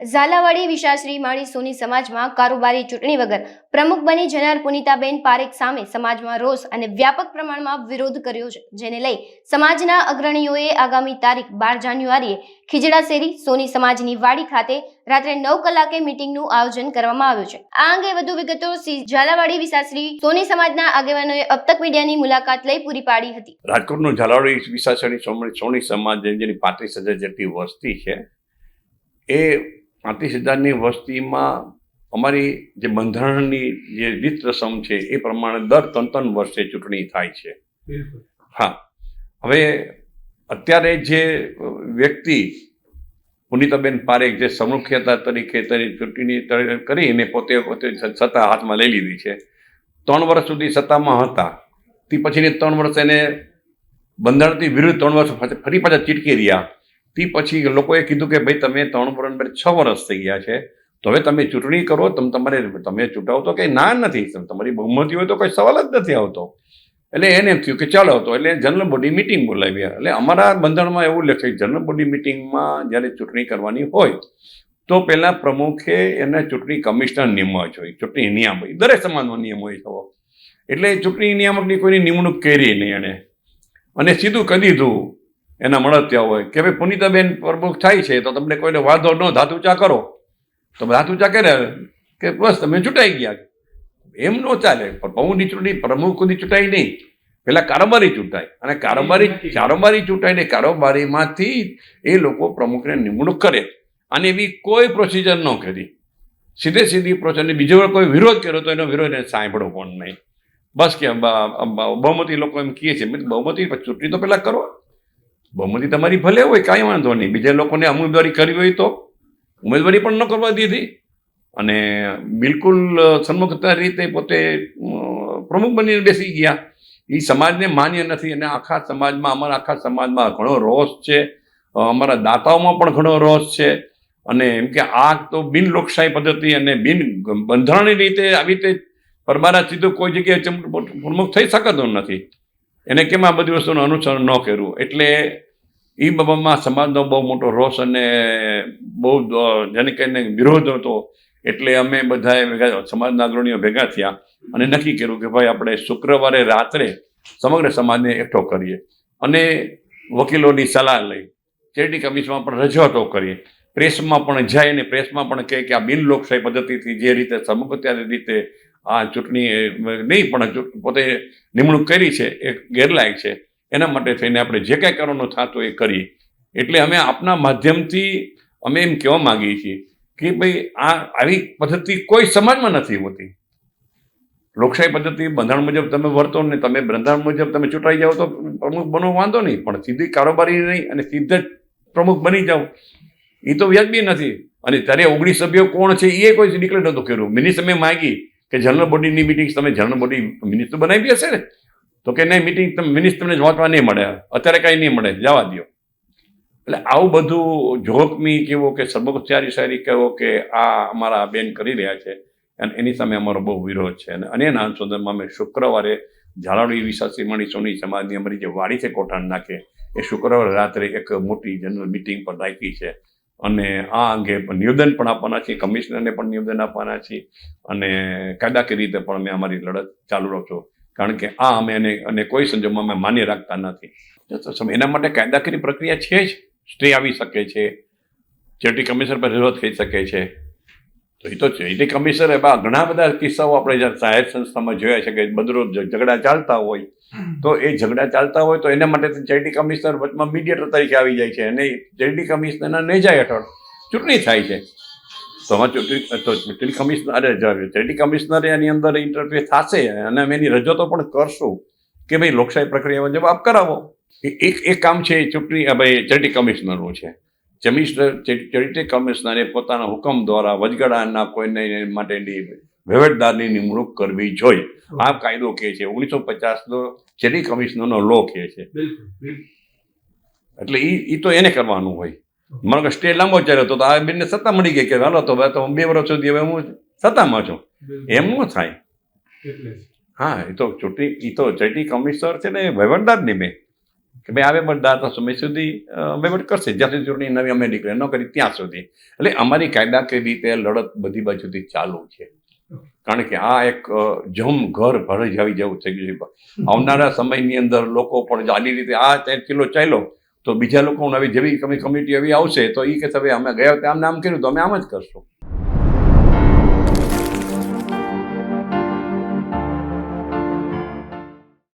ઝાલાવાડી વિશાશ્રી માળી સોની સમાજમાં કારોબારી ચૂંટણી વગર પ્રમુખ બની જનાર પુનિતાબેન પારેખ સામે સમાજમાં રોષ અને વ્યાપક પ્રમાણમાં વિરોધ કર્યો છે, જેને લઈ સમાજના અગ્રણીઓએ આગામી તારીખ બાર જાન્યુઆરીએ ખીજડા શેરી સોની સમાજની વાડી ખાતે રાત્રે નવ કલાકે મિટિંગનું આયોજન કરવામાં આવ્યું છે. આ અંગે વધુ વિગતો ઝાલાવાડી વિશાશ્રી સોની સમાજના આગેવાનોએ અબતક મીડિયાની મુલાકાત લઈ પૂરી પાડી હતી. રાજકોટનું ઝાલાવાડી વિશાશ્રી સોની સમાજ જેની પાંત્રીસ હજાર જેટલી વસ્તી છે, એ પાંત્રીસ હજારની વસ્તીમાં અમારી જે બંધારણની જે રીત રસમ છે એ પ્રમાણે દર ત્રણ ત્રણ વર્ષે ચૂંટણી થાય છે હા હવે અત્યારે જે વ્યક્તિ પુનિતાબેન પારેખ જે સમુખ્યતા તરીકે તેની ચૂંટણી કરીને પોતે પોતે સત્તા હાથમાં લઈ લીધી છે ત્રણ વર્ષ સુધી સત્તામાં હતા તે પછીની ત્રણ વર્ષ એને બંધારણથી વિરુદ્ધ ત્રણ વર્ષ ફરી પાછા ચીટકી રહ્યા તે પછી લોકોએ કીધું કે ભાઈ તમે ત્રણ વર્ષ બે- છ વર્ષ થઈ ગયા છે, તો હવે તમે ચૂંટણી કરો, તમે, તમારે તમે ચૂંટાવો તો કંઈ ના નથી તમારી બહુમતી હોય તો કોઈ સવાલ જ નથી આવતો. એટલે એને એમ થયું કે ચાલો તો, એટલે જનરલ બોડી મિટિંગ બોલાવી એટલે અમારા બંધારણમાં એવું લખે જનરલ બોડી મિટિંગમાં જ્યારે ચૂંટણી કરવાની હોય, તો પહેલાં પ્રમુખે એને ચૂંટણી કમિશનર નિમવા જોઈએ. ચૂંટણી નિયામક દરેક સમાજનો નિયમ હોય થવો એટલે ચૂંટણી નિયામકની કોઈની નિમણૂક કરી નહીં એણે. અને સીધું કહી દીધું એના મળત્યા હોય કે ભાઈ પુનિતાબેન પ્રમુખ થાય છે તો તમને કોઈને વાંધો ન ધાતુ ચા કરો. તો ધાતુ ચા કર્યા કે બસ તમે ચૂંટાઈ ગયા. એમ ન ચાલે પણ પ્રમુખની ચૂંટણી પ્રમુખની ચૂંટાઈ નહીં. પેલા કારોબારી ચૂંટાય. અને કારોબારી કારોબારી ચૂંટાઈને કારોબારીમાંથી એ લોકો પ્રમુખને નિમણૂક કરે. અને એવી કોઈ પ્રોસિજર ન કરી. સીધે સીધી પ્રોસિજરને બીજો કોઈ વિરોધ કર્યો તો એનો વિરોધ એને સાંભળો પણ નહીં. બસ કે બહુમતી લોકો એમ કહે છે બહુમતી ચૂંટણી તો પહેલાં કરો. બહુમતી તમારી ભલે હોય, કાંઈ વાંધો નહીં. બીજા લોકોને ઉમેદવારી કરવી હોય તો ઉમેદવારી પણ ન કરવા દીધી. અને બિલકુલ સન્મુખતા રીતે પોતે પ્રમુખ બનીને બેસી ગયા. એ સમાજને માન્ય નથી અને આખા સમાજમાં, અમારા આખા સમાજમાં ઘણો રોષ છે. અમારા દાતાઓમાં પણ ઘણો રોષ છે. અને એમ કે આ તો બિન લોકશાહી પદ્ધતિ અને બિન બંધારણની રીતે આવી રીતે પરમારા સીધો કોઈ જગ્યાએ પ્રમુખ થઈ શકતો નથી. એને કેમ આ બધી વસ્તુનું અનુસરણ ન કર્યું? એટલે એ બાબતમાં સમાજનો બહુ મોટો રોષ અને બહુ જેને કહીને વિરોધ હતો. એટલે અમે બધાએ ભેગા, સમાજના અગ્રણીઓ ભેગા થયા અને નક્કી કર્યું કે ભાઈ આપણે શુક્રવારે રાત્રે સમગ્ર સમાજને એકઠો કરીએ. અને વકીલોની સલાહ લઈ ચેરિટી કમિશનમાં પણ રજૂઆતો કરીએ. પ્રેસમાં પણ જાય અને પ્રેસમાં પણ કહે કે આ બિન લોકશાહી પદ્ધતિથી જે રીતે સમગ્ર રીતે આ ચૂંટણી નહીં પણ પોતે નિમણૂક કરી છે, એ ગેરલાયક છે. એના માટે થઈને આપણે જે કાંઈ કરવાનું થતું એ કરીએ. એટલે અમે આપના માધ્યમથી અમે એમ કહેવા માંગીએ છીએ કે ભાઈ આ આવી પદ્ધતિ કોઈ સમાજમાં નથી હોતી. લોકશાહી પદ્ધતિ બંધારણ મુજબ તમે વર્તો ને તમે બંધારણ મુજબ તમે ચૂંટાઈ જાઓ તો પ્રમુખ બનો, વાંધો નહીં. પણ સીધી કારોબારી નહીં અને સીધા જ પ્રમુખ બની જાઓ. એ તો વ્યાજબી નથી. અને ત્યારે ઓગણીસ સભ્યો કોણ છે એ કોઈ ડિક્લેર નહોતું કર્યું. મિનિસ્ટર મેં માગી કે જનરલ બોડીની મિટિંગ તમે જનરલ બોડી મિનિસ્ટર બનાવી હશે ને? તો કે નહીં મિટિંગ તમે મિનિસ્ટર તમને વાંચવા નહીં મળે. અત્યારે કાંઈ નહીં મળે. જવા દો એટલે આવું બધું જોખમી કેવો કે સર્વોચ્ચારી શાયરી કહેવો કે આ અમારા બેન કરી રહ્યા છે અને એની સામે અમારો બહુ વિરોધ છે. અને અને એના અનુસંધાનમાં અમે શુક્રવારે ઝાલાવાડી વિશાસી મણી સોની સમાજની અમારી જે વાડી છે કોઠાણ નાખે, એ શુક્રવારે રાત્રે એક મોટી જનરલ મિટિંગ પણ રાખી છે. અને આ અંગે નિવેદન પણ આપવાના છીએ, કમિશનરને પણ નિવેદન આપવાના છીએ. અને કાયદાકીય રીતે પણ અમે અમારી લડત ચાલુ રાખશું કારણ કે આ અમે એને અને કોઈ સંજોગોમાં અમે માન્ય રાખતા નથી. એના માટે કાયદાકીય પ્રક્રિયા છે જ. સ્ટે આવી શકે છે, ચેરિટી કમિશનર પર વિરોધ થઈ શકે છે. તો એ તો ચેરિટી કમિશનર એવા ઘણા બધા કિસ્સાઓ આપણે જ્યારે જાહેર સંસ્થામાં જોયા છે કે બધું ઝઘડા ચાલતા હોય. તો એ ઝઘડા ચાલતા હોય તો એના માટે ચેરિટી કમિશનર વચમાં મીડિયેટર તરીકે આવી જાય છે. અને ચેરિટી કમિશનરના નેજા હેઠળ ચૂંટણી થાય છે. ચૂંટણી ચૂંટણી કમિશનર અરે ચેરિટી કમિશનરે એની અંદર ઇન્ટરફેસ થશે અને અમે એની રજૂઆતો પણ કરશું કે ભાઈ લોકશાહી પ્રક્રિયામાં જવાબ કરાવો. એક એક કામ છે ચૂંટણી ભાઈ ચૂંટણી કમિશનરનું છે. કમિશનર ચેરિટી કમિશનરે પોતાના હુકમ દ્વારા વચગાળાના કોઈને માટેની વહીવટદારની નિમણૂક કરવી જોઈએ. આ કાયદો કહે છે ઓગણીસો પચાસનો ચેરિટી કમિશનરનો લો કહે છે. એટલે એ એ તો એને કરવાનું હોય. મારો કે સ્ટે લાંબો ચાલ્યો તો આ બેનને સત્તા મળી ગઈ કે હાલો તો હવે તો બે વર્ષ સુધી હવે હું સત્તામાં છું. એમ ન થાય. હા એ તો ચૂંટણી એ તો ચૂંટણી કમિશનર છે ને વહીવટદાર નહીં મેં કે ભાઈ આવે મતદાતા સમય સુધી વહીવટ કરશે. જ્યાં સુધી ચૂંટણી નવી અમે નીકળે ન કરી ત્યાં સુધી. એટલે અમારી કાયદાકીય રીતે લડત બધી બાજુથી ચાલુ છે. કારણ કે આ એક જમ ઘર ભરાઈ જાવી જેવું થઈ ગયું છે. આવનારા સમયની અંદર લોકો પણ આની રીતે આ ચિલ્લો ચાલ્યો. તો બીજા લોકો આવી જેવી કમી કમિટી એવી આવશે તો એ કે તમે અમે ગયા વખતે આમ નામ કર્યું તો અમે આમ જ કરશું.